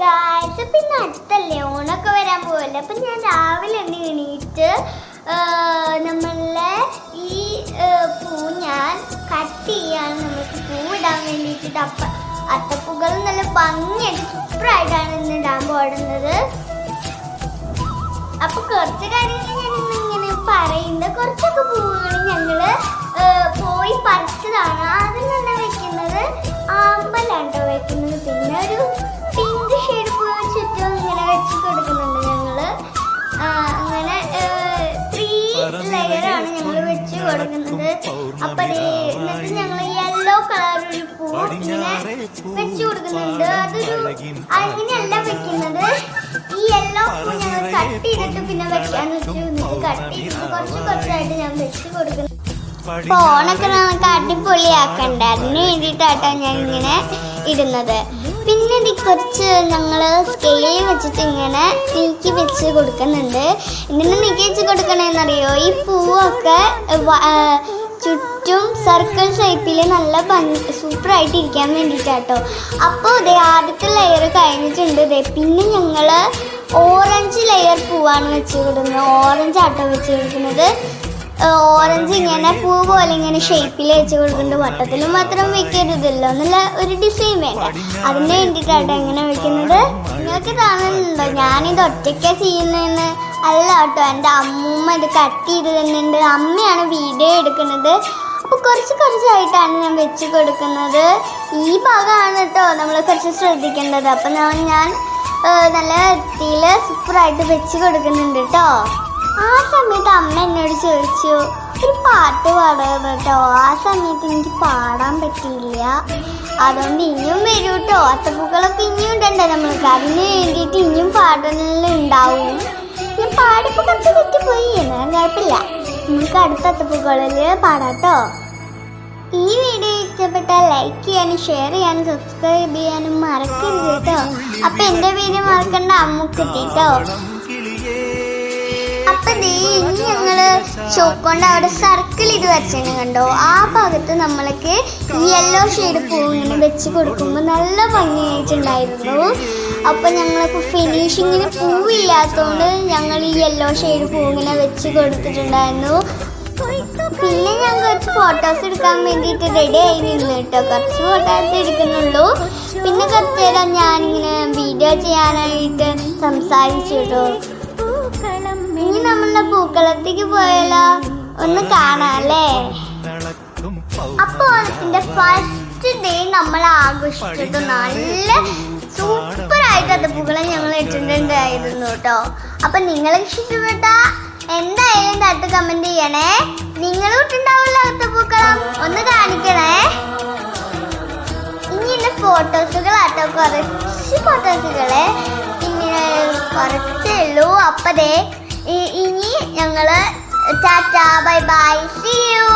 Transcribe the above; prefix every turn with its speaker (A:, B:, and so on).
A: Guys പിന്നെ അടുത്തല്ലേ ഓണൊക്കെ വരാൻ പോവല്ലേ? അപ്പം ഞാൻ രാവിലെ തന്നെ എണീറ്റ് നമ്മളെ ഈ പൂ ഞാൻ കട്ട് ചെയ്യാൻ നമുക്ക് പൂ ഇടാൻ വേണ്ടിയിട്ട് അപ്പ അത്തപ്പൂകൾ നല്ല ഭംഗിയായിട്ട് സൂപ്പറായിട്ടാണ് ഇന്ന് ഇടാൻ പോടുന്നത്. അപ്പൊ കുറച്ച് കാര്യങ്ങൾ ഞാൻ ഇന്ന് ഇങ്ങനെ പറയുന്നത് കുറച്ചൊക്കെ പൂവുകൾ ഞങ്ങൾ പോയി പറിച്ചതാണ്. കൊടുക്കുന്നത് അപ്പൊ എന്നിട്ട് ഞങ്ങൾ യെല്ലോ കളർ ഒരു പൂ ഇങ്ങനെ വെച്ചു കൊടുക്കുന്നുണ്ട്. അതൊരു അങ്ങനെയല്ല വെക്കുന്നത്. ഈ യെല്ലോ പൂ ഞങ്ങൾ കട്ട് ചെയ്തിട്ട് പിന്നെ വെക്കാന്ന് വെച്ചു. എന്നിട്ട് കട്ട് ചെയ്തിട്ട് കുറച്ച് കുറച്ചായിട്ട് ഞാൻ വെച്ച് കൊടുക്കുന്നു. ഫോണൊക്കെ നമുക്ക് അടിപൊളിയാക്കണ്ട? അതിന് വേണ്ടിയിട്ടാട്ടോ ഞാൻ ഇങ്ങനെ ഇടുന്നത്. പിന്നെ ഇത് കുറച്ച് ഞങ്ങൾ സ്കെയിൽ വെച്ചിട്ട് ഇങ്ങനെ നീക്കി വെച്ച് കൊടുക്കുന്നുണ്ട്. ഇങ്ങനെ നീക്കി വെച്ച് കൊടുക്കണേന്നറിയോ? ഈ പൂവൊക്കെ ചുറ്റും സർക്കിൾ ഷേപ്പിൽ നല്ല ഭംഗി സൂപ്പറായിട്ട് ഇരിക്കാൻ വേണ്ടിയിട്ടാട്ടോ അപ്പോൾ ഇതേ ആദ്യത്തെ ലെയർ കഴിഞ്ഞിട്ടുണ്ട് ഇതേ പിന്നെ ഞങ്ങൾ ഓറഞ്ച് ലെയർ പൂവാണ് വെച്ച് കൊടുക്കുന്നത്. ഓറഞ്ച് ആട്ടോ വെച്ച് കൊടുക്കുന്നത്. ഓറഞ്ച് ഇങ്ങനെ പൂ പോലെ ഇങ്ങനെ ഷേപ്പിൽ വെച്ച് കൊടുക്കുന്നുണ്ട്. വട്ടത്തിൽ മാത്രം വെക്കരുതല്ലോ. എന്നുള്ള ഒരു ഡിസൈൻ വേണ്ട. അതിന് വേണ്ടിയിട്ടാണ് എങ്ങനെ വെക്കുന്നത്. നിങ്ങൾക്ക് കാണുന്നുണ്ടോ? ഞാനിത് ഒറ്റയ്ക്കാ ചെയ്യുന്നതെന്ന്. അല്ല കേട്ടോ എന്റെ അമ്മൂമ്മ ഇത് കട്ട് ചെയ്ത് തന്നിട്ടുണ്ട് അമ്മയാണ് വീഡിയോ എടുക്കുന്നത്. അപ്പോൾ കുറച്ച് കുറച്ചായിട്ടാണ് ഞാൻ വെച്ച് കൊടുക്കുന്നത്. ഈ ഭാഗമാണ് കേട്ടോ നമ്മൾ കുറച്ച് ശ്രദ്ധിക്കേണ്ടത്. അപ്പം ഞാൻ ഞാൻ നല്ല വൃത്തിയിൽ സൂപ്പറായിട്ട് വെച്ച് കൊടുക്കുന്നുണ്ട് കേട്ടോ. ആ സമയത്ത് അമ്മ എന്നോട് ചോദിച്ചു ഒരു പാട്ട് പാടുക കേട്ടോ. ആ സമയത്ത് എനിക്ക് പാടാൻ പറ്റിയില്ല. അതുകൊണ്ട് ഇനിയും വരൂ കേട്ടോ. അത്തപ്പൂക്കളൊക്കെ ഇനിയും ഉണ്ടല്ലോ. നമ്മൾക്ക് അതിന് വേണ്ടിയിട്ട് ഇനിയും പാടുന്നെല്ലാം ഉണ്ടാവും. ഞാൻ പാടിപ്പോൾ കുറച്ച് തെറ്റിപ്പോയി. എന്നാലും കുഴപ്പമില്ല. നമുക്ക് അടുത്ത അത്തപ്പൂക്കളിൽ പാടാം കേട്ടോ. ഈ വീഡിയോ ഇഷ്ടപ്പെട്ടാൽ ലൈക്ക് ചെയ്യാനും ഷെയർ ചെയ്യാനും സബ്സ്ക്രൈബ് ചെയ്യാനും മറക്കരുത് കേട്ടോ. അപ്പം എന്റെ വീഡിയോ മറക്കണ്ട. അമ്മുക്കുട്ടി കേട്ടോ അപ്പൊ ദേ ഇനി ഞങ്ങൾ ചോക്കൊണ്ട് അവിടെ സർക്കിൾ ഇത് വരച്ചു കണ്ടോ? ആ ഭാഗത്ത് നമ്മൾക്ക് യെല്ലോ ഷെയ്ഡ് പൂ ഇങ്ങനെ വെച്ച് കൊടുക്കുമ്പോൾ നല്ല ഭംഗിയായിട്ടുണ്ടായിരുന്നു. അപ്പൊ ഞങ്ങൾക്ക് ഫിനിഷിങ്ങിന് പൂവില്ലാത്തതുകൊണ്ട് ഞങ്ങൾ ഈ യെല്ലോ ഷെയ്ഡ് പൂ ഇങ്ങനെ വെച്ച് കൊടുത്തിട്ടുണ്ടായിരുന്നു. പിന്നെ ഞാൻ കുറച്ച് ഫോട്ടോസ് എടുക്കാൻ വേണ്ടിയിട്ട് റെഡി ആയി നിന്ന് കേട്ടോ. കുറച്ച് ഫോട്ടോസ് എടുക്കുന്നുള്ളൂ. പിന്നെ കുറച്ച് നേരം ഞാനിങ്ങനെ വീഡിയോ ചെയ്യാനായിട്ട് സംസാരിച്ചു കേട്ടോ. നമ്മളുടെ പൂക്കളത്തേക്ക് പോയാലോ? ഒന്ന് കാണാല്ലേ? അപ്പൊ ഓണത്തിന്റെ ഫസ്റ്റ് ഡേ നമ്മൾ ആഘോഷിച്ചിട്ട് നല്ല സൂപ്പർ ആയിട്ട് അത്തപ്പൂക്കളം ഞങ്ങൾ ഇട്ടിട്ടുണ്ടായിരുന്നു കേട്ടോ. അപ്പൊ നിങ്ങൾ ഇഷ്ടപ്പെട്ട എന്തായാലും അടുത്ത് കമന്റ് ചെയ്യണേ. നിങ്ങളും ഇട്ടുണ്ടാവില്ല അത്തപ്പൂക്കളം ഒന്ന് കാണിക്കണേ. ഇനി എന്റെ ഫോട്ടോസുകളാട്ടോ കുറച്ച് ഫോട്ടോസുകളെ പിന്നെ കുറച്ചേ ഉള്ളൂ. അപ്പതേ ഇനി ഞങ്ങൾ tata bye bye see you